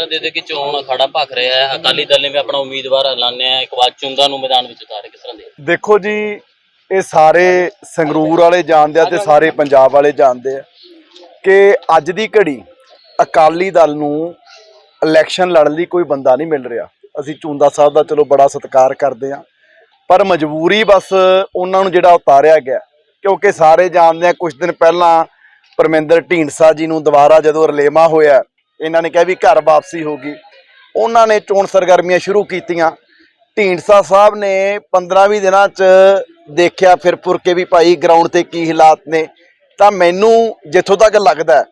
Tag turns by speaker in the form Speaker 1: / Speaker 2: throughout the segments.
Speaker 1: ਤਰ੍ਹਾਂ ਦੇ ਦੇ ਕਿ ਚੋਣ ਅਖਾੜਾ ਭਖ ਰਿਹਾ ਹੈ। ਅਕਾਲੀ ਦਲ ਨੇ ਵੀ ਆਪਣਾ ਉਮੀਦਵਾਰ ਐਲਾਨਿਆ ਹੈ। ਇੱਕ ਵਾਰ ਚੁੰਦਾ ਨੂੰ ਮੈਦਾਨ ਵਿੱਚ ਉਤਾਰਿਆ ਕਿਸ ਤਰ੍ਹਾਂ ਦੇ
Speaker 2: ਦੇਖੋ ਜੀ, ਇਹ ਸਾਰੇ ਸੰਗਰੂਰ ਵਾਲੇ ਜਾਣਦੇ ਆ ਤੇ ਸਾਰੇ ਪੰਜਾਬ ਵਾਲੇ ਜਾਣਦੇ ਆ ਕਿ ਅੱਜ ਦੀ ਘੜੀ ਅਕਾਲੀ ਦਲ ਨੂੰ ਇਲੈਕਸ਼ਨ ਲੜਨ ਲਈ ਕੋਈ ਬੰਦਾ ਨਹੀਂ ਮਿਲ ਰਿਹਾ। ਅਸੀਂ ਚੁੰਦਾ ਸਾਹਿਬ ਦਾ ਚਲੋ ਬੜਾ ਸਤਿਕਾਰ ਕਰਦੇ ਆ, ਪਰ ਮਜਬੂਰੀ ਬਸ ਉਹਨਾਂ ਨੂੰ ਜਿਹੜਾ ਉਤਾਰਿਆ ਗਿਆ ਕਿਉਂਕਿ ਸਾਰੇ ਜਾਣਦੇ ਆ ਕੁਝ ਦਿਨ ਪਹਿਲਾਂ ਪਰਮਿੰਦਰ ਢੀਂਡਸਾ ਜੀ ਨੂੰ ਦੁਬਾਰਾ ਜਦੋਂ ਰਲੇਮਾ ਹੋਇਆ ਇਹਨਾਂ ਨੇ ਕਿਹਾ ਵੀ ਘਰ ਵਾਪਸੀ ਹੋਗੀ ਉਹਨਾਂ ਨੇ ਚੋਣ ਸਰਗਰਮੀਆਂ ਸ਼ੁਰੂ ਕੀਤੀਆਂ। ਢੀਂਡਸਾ ਸਾਹਿਬ ਨੇ 15-20 ਦਿਨਾਂ 'ਚ ਦੇਖਿਆ ਫਿਰ ਪੁਰ ਕੇ ਵੀ ਭਾਈ ਗਰਾਊਂਡ ਤੇ ਕੀ ਹਾਲਾਤ ਨੇ। ਤਾਂ ਮੈਨੂੰ ਜਿੱਥੋਂ ਤੱਕ ਲੱਗਦਾ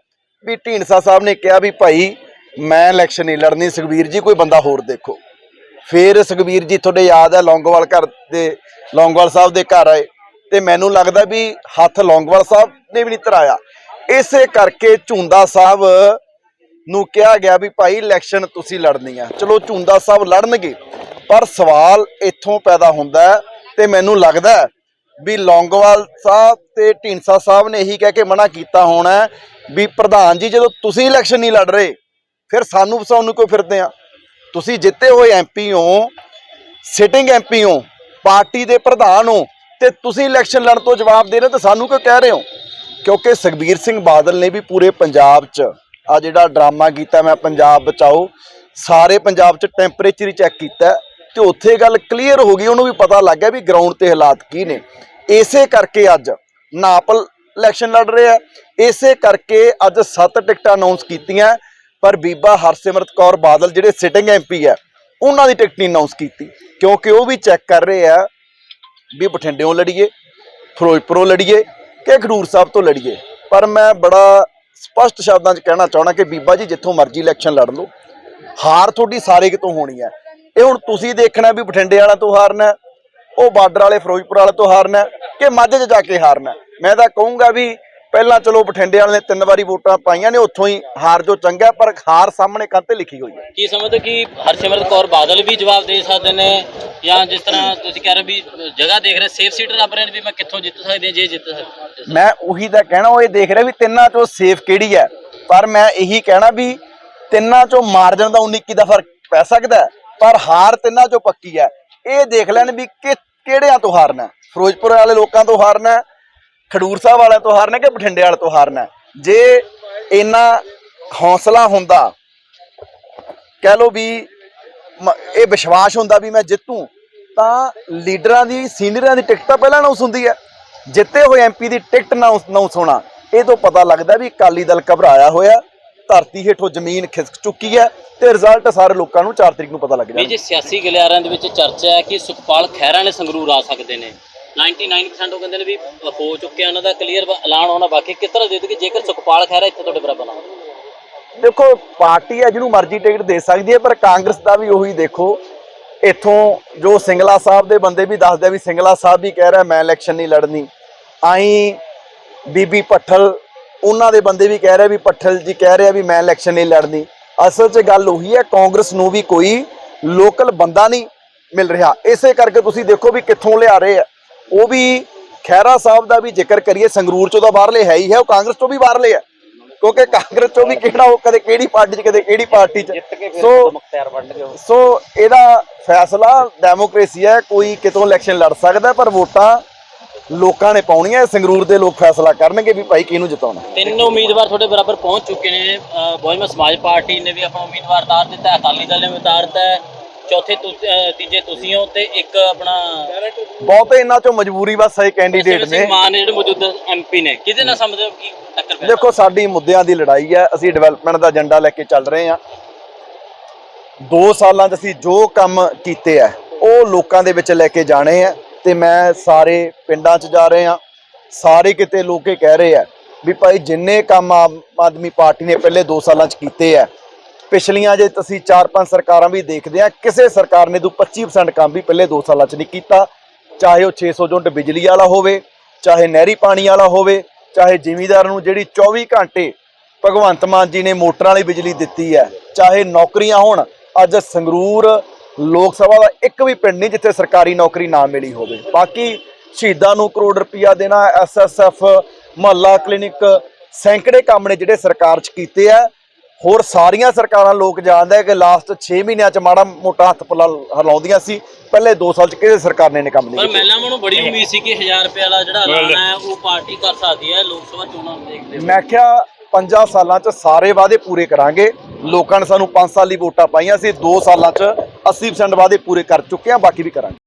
Speaker 2: ਵੀ ਢੀਂਡਸਾ ਸਾਹਿਬ ਨੇ ਕਿਹਾ ਵੀ ਭਾਈ ਮੈਂ ਇਲੈਕਸ਼ਨ ਨਹੀਂ ਲੜਨੀ, ਸੁਖਬੀਰ ਜੀ ਕੋਈ ਬੰਦਾ ਹੋਰ ਦੇਖੋ। ਫਿਰ ਸੁਖਬੀਰ ਜੀ ਤੁਹਾਡੇ ਯਾਦ ਹੈ ਲੌਂਗੋਵਾਲ ਘਰ ਦੇ, ਲੌਂਗੋਵਾਲ ਸਾਹਿਬ ਦੇ ਘਰ ਆਏ। ਤੇ ਮੈਨੂੰ ਲੱਗਦਾ ਵੀ ਹੱਥ ਲੌਂਗੋਵਾਲ ਸਾਹਿਬ ਨੇ ਵੀ ਨਹੀਂ ਧਰਾਇਆ ਇਸੇ ਕਰਕੇ ਝੁੰਦਾ ਸਾਹਿਬ ਨੂੰ ਕਿਹਾ ਗਿਆ ਵੀ ਭਾਈ ਇਲੈਕਸ਼ਨ ਤੁਸੀਂ ਲੜਨੀ ਆ। ਚਲੋ ਝੁੰਦਾ ਸਾਹਿਬ ਲੜਨਗੇ, ਪਰ ਸਵਾਲ ਇੱਥੋਂ ਪੈਦਾ ਹੁੰਦਾ ਹੈ ਤੇ ਮੈਨੂੰ ਲੱਗਦਾ ਵੀ ਲੌਂਗੋਵਾਲ ਸਾਹਿਬ ਤੇ ਢੀਂਡਸਾ ਸਾਹਿਬ ਨੇ ਇਹੀ ਕਹਿ ਕੇ ਮਨਾ ਕੀਤਾ ਹੋਣਾ ਵੀ ਪ੍ਰਧਾਨ ਜੀ, ਜਦੋਂ ਤੁਸੀਂ ਇਲੈਕਸ਼ਨ ਨਹੀਂ ਲੜ ਰਹੇ, ਫਿਰ ਸਾਨੂੰ ਫਸਾਉਣ ਨੂੰ ਕਿਉਂ ਫਿਰਦੇ ਆ? ਤੁਸੀਂ ਜਿੱਤੇ ਹੋਏ ਐਮਪੀ ਹੋ ਸਿਟਿੰਗ ਐਮਪੀ ਹੋ, ਪਾਰਟੀ ਦੇ ਪ੍ਰਧਾਨ ਹੋ ਤੇ ਤੁਸੀਂ ਇਲੈਕਸ਼ਨ ਲੜਨ ਤੋਂ ਜਵਾਬ ਦੇ ਰਹੇ ਹੋ ਤੇ ਸਾਨੂੰ ਕਿਉਂ ਕਹਿ ਰਹੇ ਹੋ? ਕਿਉਂਕਿ ਸੁਖਬੀਰ ਸਿੰਘ ਬਾਦਲ ਨੇ ਵੀ ਪੂਰੇ ਪੰਜਾਬ 'ਚ ਆ ਜਿਹੜਾ ਡਰਾਮਾ ਕੀਤਾ ਮੈਂ ਪੰਜਾਬ ਬਚਾਓ, ਸਾਰੇ ਪੰਜਾਬ 'ਚ ਟੈਂਪਰੇਚਰ ਹੀ ਚੈੱਕ ਕੀਤਾ ਤੇ ਉੱਥੇ ਗੱਲ ਕਲੀਅਰ ਹੋ ਗਈ, ਉਹਨੂੰ ਵੀ ਪਤਾ ਲੱਗ ਗਿਆ ਵੀ ਗਰਾਊਂਡ ਤੇ ਹਾਲਾਤ ਕੀ ਨੇ। ਇਸੇ ਕਰਕੇ ਅੱਜ ਨਾਪਲ ਇਲੈਕਸ਼ਨ ਲੜ ਰਹੇ ਆ। ਇਸੇ ਕਰਕੇ ਅੱਜ ਸੱਤ ਟਿਕਟਾਂ ਅਨਾਉਂਸ ਕੀਤੀਆਂ, ਪਰ ਬੀਬਾ ਹਰਸਿਮਰਤ ਕੌਰ ਬਾਦਲ ਜਿਹੜੇ ਸਿਟਿੰਗ ਐਮਪੀ ਹੈ ਉਹਨਾਂ ਦੀ ਟਿਕਟ ਨਹੀਂ ਅਨਾਉਂਸ ਕੀਤੀ, ਕਿਉਂਕਿ ਉਹ ਵੀ ਚੈੱਕ ਕਰ ਰਹੇ ਆ ਵੀ ਬਠਿੰਡਿਓਂ ਲੜੀਏ, ਫਿਰੋਜ਼ਪੁਰੋਂ ਲੜੀਏ ਕਿ ਖਡੂਰ ਸਾਹਿਬ ਤੋਂ ਲੜੀਏ। ਪਰ ਮੈਂ ਬੜਾ ਸਪਸ਼ਟ ਸ਼ਬਦਾਂ 'ਚ ਕਹਿਣਾ ਚਾਹਣਾ ਕਿ ਬੀਬਾ ਜੀ, ਜਿੱਥੋਂ ਮਰਜ਼ੀ ਇਲੈਕਸ਼ਨ ਲੜ ਲਓ। ਹਾਰ ਤੁਹਾਡੀ ਸਾਰੇ ਕਿਤੋਂ ਹੋਣੀ ਹੈ। ਇਹ ਹੁਣ ਤੁਸੀਂ ਦੇਖਣਾ ਵੀ ਬਠਿੰਡੇ ਵਾਲਾ ਤੋਂ ਹਾਰਨਾ ਉਹ ਬਾਰਡਰ ਵਾਲੇ, ਫਿਰੋਜ਼ਪੁਰ ਵਾਲੇ ਤੋਂ ਹਾਰਨਾ ਕਿ ਮੱਝ 'ਚ ਜਾ ਕੇ ਹਾਰਨਾ ਮੈਂ ਤਾਂ ਕਹੂੰਗਾ ਵੀ ਪਹਿਲਾਂ ਚਲੋ ਬਠਿੰਡੇ ਵਾਲੇ ਨੇ ਤਿੰਨ ਵਾਰੀ ਵੋਟਾਂ ਪਾਈਆਂ ਨੇ ਉੱਥੋਂ ਹੀ ਹਾਰ ਜੋ ਚੰਗਾ ਪਰ ਹਾਰ ਸਾਹਮਣੇ ਕੰਤੇ ਲਿਖੀ ਹੋਈ ਹੈ।
Speaker 1: ਕੀ ਸਮਝਦੇ ਕਿ ਹਰਸਿਮਰਤ ਕੌਰ ਬਾਦਲ ਵੀ ਜਵਾਬ ਦੇ ਸਕਦੇ ਨੇ? ਜਾਂ ਜਿਸ ਤਰ੍ਹਾਂ ਤੁਸੀਂ ਕਹਿ ਰਹੇ ਵੀ ਜਗ੍ਹਾ ਦੇਖ ਰਹੇ ਸੇਫ ਸੀਟ ਲੱਭ ਰਹੇ ਨੇ ਵੀ ਮੈਂ ਕਿੱਥੋਂ ਜਿੱਤ ਸਕਦੀ ਜੇ ਜਿੱਤ ਸਕਦੀ।
Speaker 2: ਮੈਂ ਉਹੀ ਤਾਂ ਕਹਿਣਾ ਉਹ ਇਹ ਦੇਖ ਰਿਹਾ ਵੀ ਤਿੰਨਾਂ ਚੋਂ ਸੇਫ ਕਿਹੜੀ ਹੈ। ਪਰ ਮੈਂ ਇਹੀ ਕਹਿਣਾ ਵੀ ਤਿੰਨਾਂ ਚੋਂ ਮਾਰਜਨ ਦਾ 19 ਦਾ ਫ਼ਰਕ ਪੈ ਸਕਦਾ ਪਰ ਹਾਰ ਤਿੰਨਾਂ ਚੋਂ ਪੱਕੀ ਹੈ। ਇਹ ਦੇਖ ਲੈਣ ਵੀ ਕਿ ਕਿਹੜਿਆਂ ਤੋਂ ਹਾਰਨਾ। ਫਿਰੋਜ਼ਪੁਰ ਵਾਲੇ ਲੋਕਾਂ ਤੋਂ ਹਾਰਨਾ ਖਡੂਰ ਸਾਹਿਬ ਵਾਲਿਆਂ ਤੋਂ ਹਾਰਨਾ ਕਿ ਬਠਿੰਡੇ ਵਾਲੇ ਤੋਂ ਹਾਰਨਾ। ਜੇ ਇੰਨਾ ਹੌਸਲਾ ਹੁੰਦਾ ਕਹਿ ਲੋ ਵੀ ਇਹ ਵਿਸ਼ਵਾਸ ਹੁੰਦਾ ਵੀ ਮੈਂ ਜਿੱਤੂ ਤਾਂ ਲੀਡਰਾਂ ਦੀ ਸੀਨੀਅਰਾਂ ਦੀ ਟਿਕਟ ਤਾਂ ਪਹਿਲਾਂ ਅਨਾਉਂਸ ਹੁੰਦੀ ਹੈ ਜਿੱਤੇ ਹੋਏ ਐਮਪੀ ਦੀ ਟਿਕਟ ਅਨਾਉਂਸ ਹੋਣਾ ਇਹ ਤੋਂ ਪਤਾ ਲੱਗਦਾ ਵੀ ਅਕਾਲੀ ਦਲ ਘਬਰਾਇਆ ਹੋਇਆ ਧਰਤੀ ਹੇਠੋਂ ਜ਼ਮੀਨ ਖਿਸਕ ਚੁੱਕੀ ਹੈ ਤੇ ਰਿਜ਼ਲਟ ਸਾਰੇ ਲੋਕਾਂ ਨੂੰ 4 ਤਰੀਕ ਨੂੰ ਪਤਾ ਲੱਗ ਜਾਣਾ
Speaker 1: ਜੇ ਸਿਆਸੀ ਗਲਿਆਰਿਆਂ ਦੇ ਵਿੱਚ ਚਰਚਾ ਹੈ ਕਿ ਸੁਖਪਾਲ ਖਹਿਰਾ ਨੇ ਸੰਗਰੂਰ ਆ ਸਕਦੇ ਨੇ 99% ਉਹ ਕਹਿੰਦੇ ਨੇ ਵੀ ਹੋ ਚੁੱਕਿਆ ਉਹਨਾਂ ਦਾ ਕਲੀਅਰ ਐਲਾਨ ਹੋਣਾ ਬਾਕੀ, ਕਿਸ ਤਰ੍ਹਾਂ ਦੇ ਦੇਗੇ ਜੇਕਰ ਸੁਖਪਾਲ ਖਹਿਰਾ ਇੱਥੇ ਤੁਹਾਡੇ ਬਰਾਬਰ ਨਾ
Speaker 2: ਦੇਖੋ, ਪਾਰਟੀ ਹੈ ਜਿਹਨੂੰ ਮਰਜ਼ੀ ਟਿਕਟ ਦੇ ਸਕਦੀ ਹੈ, ਪਰ ਕਾਂਗਰਸ ਦਾ ਵੀ ਉਹੀ ਦੇਖੋ, ਇੱਥੋਂ ਜੋ ਸਿੰਗਲਾ ਸਾਹਿਬ ਦੇ ਬੰਦੇ ਵੀ ਦੱਸਦੇ ਵੀ ਸਿੰਗਲਾ ਸਾਹਿਬ ਵੀ ਕਹਿ ਰਿਹਾ, ਮੈਂ ਇਲੈਕਸ਼ਨ ਨਹੀਂ ਲੜਨੀ। ਆਈ ਬੀਬੀ ਪੱਠਲ, ਉਹਨਾਂ ਦੇ ਬੰਦੇ ਵੀ ਕਹਿ ਰਹੇ ਵੀ ਪੱਠਲ ਜੀ ਕਹਿ ਰਿਹਾ ਵੀ ਮੈਂ ਇਲੈਕਸ਼ਨ ਨਹੀਂ ਲੜਨੀ। ਅਸਲ 'ਚ ਗੱਲ ਉਹੀ ਹੈ, ਕਾਂਗਰਸ ਨੂੰ ਵੀ ਕੋਈ ਲੋਕਲ ਬੰਦਾ ਨਹੀਂ ਮਿਲ ਰਿਹਾ। ਇਸੇ ਕਰਕੇ ਤੁਸੀਂ ਦੇਖੋ ਵੀ ਕਿੱਥੋਂ ਲਿਆ ਰਹੇ ਆ। ਉਹ ਵੀ ਖਹਿਰਾ ਸਾਹਿਬ ਦਾ ਵੀ ਜ਼ਿਕਰ ਕਰੀਏ ਸੰਗਰੂਰ ਚੋਂ ਤਾਂ ਬਾਹਰਲੇ ਹੈ ਹੀ ਹੈ ਉਹ ਕਾਂਗਰਸ ਤੋਂ ਵੀ ਬਾਹਰਲੇ ਆ ਕਿਉਂਕਿ ਕਾਂਗਰਸ ਚੋਂ ਵੀ ਕਿਹੜਾ ਉਹ ਕਦੇ ਕਿਹੜੀ ਪਾਰਟੀ 'ਚ ਕਦੇ ਕਿਹੜੀ ਪਾਰਟੀ 'ਚ। ਸੋ ਸੋ ਇਹਦਾ ਫੈਸਲਾ ਡੈਮੋਕ੍ਰੇਸੀ ਹੈ ਕੋਈ ਕਿਤੋਂ ਇਲੈਕਸ਼ਨ ਲੜ ਸਕਦਾ ਪਰ ਵੋਟਾਂ ਲੋਕਾਂ ਨੇ ਪਾਉਣੀਆਂ ਸੰਗਰੂਰ ਦੇ ਲੋਕ ਫੈਸਲਾ ਕਰਨਗੇ ਵੀ ਭਾਈ ਕਿਹਨੂੰ ਜਿਤਾਉਣਾ।
Speaker 1: ਤਿੰਨ ਉਮੀਦਵਾਰ ਤੁਹਾਡੇ ਬਰਾਬਰ ਪਹੁੰਚ ਚੁੱਕੇ ਨੇ ਬਹੁਜਨ ਸਮਾਜ ਪਾਰਟੀ ਨੇ ਵੀ ਆਪਣਾ ਉਮੀਦਵਾਰ ਉਤਾਰ ਦਿੱਤਾ ਹੈ ਅਕਾਲੀ ਦਲ ਨੇ ਵੀ ਉਤਾਰਤਾ ਹੈ। ਚੌਥੇ ਤੁਸ- ਅਹ ਤੀਜੇ ਤੁਸੀਂ ਹੋ ਤੇ ਇੱਕ ਆਪਣਾ
Speaker 2: ਬਹੁਤੇ ਇਹਨਾਂ ਚੋਂ ਮਜਬੂਰੀ ਬਸ ਹੈ ਕੈਂਡੀਡੇਟ ਨੇ।
Speaker 1: ਮਾਨ ਜਿਹੜੇ ਮੌਜੂਦਾ ਐਮਪੀ ਨੇ ਕਿਹਦੇ ਨਾਲ ਸਮਝਦੇ ਹੋ ਕਿ ਟੱਕਰ ਪੈ
Speaker 2: ਦੇਖੋ ਸਾਡੀ ਮੁੱਦਿਆਂ ਦੀ ਲੜਾਈ ਹੈ ਅਸੀਂ ਡਿਵੈਲਪਮੈਂਟ ਦਾ ਏਜੰਡਾ ਲੈ ਕੇ ਚੱਲ ਰਹੇ ਹਾਂ। 2 ਸਾਲਾਂ 'ਚ ਅਸੀਂ ਜੋ ਕੰਮ ਕੀਤੇ ਆ ਉਹ ਲੋਕਾਂ ਦੇ ਵਿੱਚ ਲੈ ਕੇ ਜਾਣੇ ਆ ਤੇ ਮੈਂ ਸਾਰੇ ਪਿੰਡਾਂ 'ਚ ਜਾ ਰਹੇ ਹਾਂ ਸਾਰੇ ਕਿਤੇ ਲੋਕ ਇਹ ਕਹਿ ਰਹੇ ਆ ਵੀ ਭਾਈ ਜਿੰਨੇ ਕੰਮ ਆਮ ਆਦਮੀ ਪਾਰਟੀ ਨੇ ਪਹਿਲੇ 2 ਸਾਲਾਂ 'ਚ ਕੀਤੇ ਆ ਪਿਛਲੀਆਂ ਜੇ ਤੁਸੀਂ 4-5 ਸਰਕਾਰਾਂ ਵੀ ਦੇਖਦੇ ਆ, ਕਿਸੇ ਸਰਕਾਰ ਨੇ ਤੋਂ 25% ਕੰਮ ਵੀ ਪਹਿਲੇ 2 ਸਾਲਾਂ 'ਚ ਨਹੀਂ ਕੀਤਾ। ਚਾਹੇ ਉਹ 600 ਯੂਨਿਟ ਬਿਜਲੀ ਵਾਲਾ ਹੋਵੇ, ਚਾਹੇ ਨਹਿਰੀ ਪਾਣੀ ਵਾਲਾ ਹੋਵੇ, ਚਾਹੇ ਜ਼ਿਮੀਦਾਰ ਨੂੰ ਜਿਹੜੀ 24 ਘੰਟੇ ਭਗਵੰਤ ਮਾਨ ਜੀ ਨੇ ਮੋਟਰਾਂ ਵਾਲੀ ਬਿਜਲੀ ਦਿੱਤੀ ਹੈ, ਚਾਹੇ ਨੌਕਰੀਆਂ ਹੋਣ, ਅੱਜ ਸੰਗਰੂਰ ਲੋਕ ਸਭਾ ਦਾ ਇੱਕ ਵੀ ਪਿੰਡ ਨਹੀਂ ਜਿੱਥੇ ਸਰਕਾਰੀ ਨੌਕਰੀ ਨਾ ਮਿਲੀ ਹੋਵੇ। ਬਾਕੀ ਸ਼ਹੀਦਾਂ ਨੂੰ ਕਰੋੜ ਰੁਪਇਆ ਦੇਣਾ ਐਸਐਸਐਫ ਮਹੱਲਾ ਕਲੀਨਿਕ, ਸੈਂਕੜੇ ਕੰਮ ਨੇ ਜਿਹੜੇ ਸਰਕਾਰ 'ਚ ਕੀਤੇ ਆ। ਹੋਰ ਸਾਰੀਆਂ ਸਰਕਾਰਾਂ ਲੋਕ ਜਾਣਦੇ ਕਿ ਲਾਸਟ 6 ਮਹੀਨਿਆਂ ਚ ਮਾੜਾ ਮੋਟਾ ਹੱਥ ਪੱਲਾ ਹਿਲਾਉਂਦੀਆਂ ਸੀ। ਪਹਿਲੇ 2 ਸਾਲ ਚ ਕਿਸੇ ਸਰਕਾਰ ਨੇ ਕੰਮ ਨਹੀਂ
Speaker 1: ਪਰ
Speaker 2: ਕੀਤਾ?
Speaker 1: ਮਹਿਲਾਵਾਂ ਨੂੰ ਬੜੀ ਉਮੀਦ ਸੀ ਕਿ 1000 ਰੁਪਏ ਵਾਲਾ ਜਿਹੜਾ ਐਲਾਨ ਹੈ ਉਹ ਪਾਰਟੀ ਕਰ ਸਕਦੀ ਹੈ ਲੋਕ ਸਭਾ ਚੋਣਾਂ ਨੂੰ ਦੇਖਦੇ
Speaker 2: ਮੈਂ ਕਿਹਾ 5 ਸਾਲਾਂ ਚ ਸਾਰੇ ਵਾਅਦੇ ਪੂਰੇ ਕਰਾਂਗੇ। ਲੋਕਾਂ ਨੇ ਸਾਨੂੰ 5 ਸਾਲ ਦੀ ਵੋਟਾਂ ਪਾਈਆਂ ਸੀ। 2 ਸਾਲਾਂ ਚ 80% ਵਾਅਦੇ ਪੂਰੇ ਕਰ ਚੁੱਕੇ ਆ ਬਾਕੀ ਵੀ ਕਰਾਂਗੇ।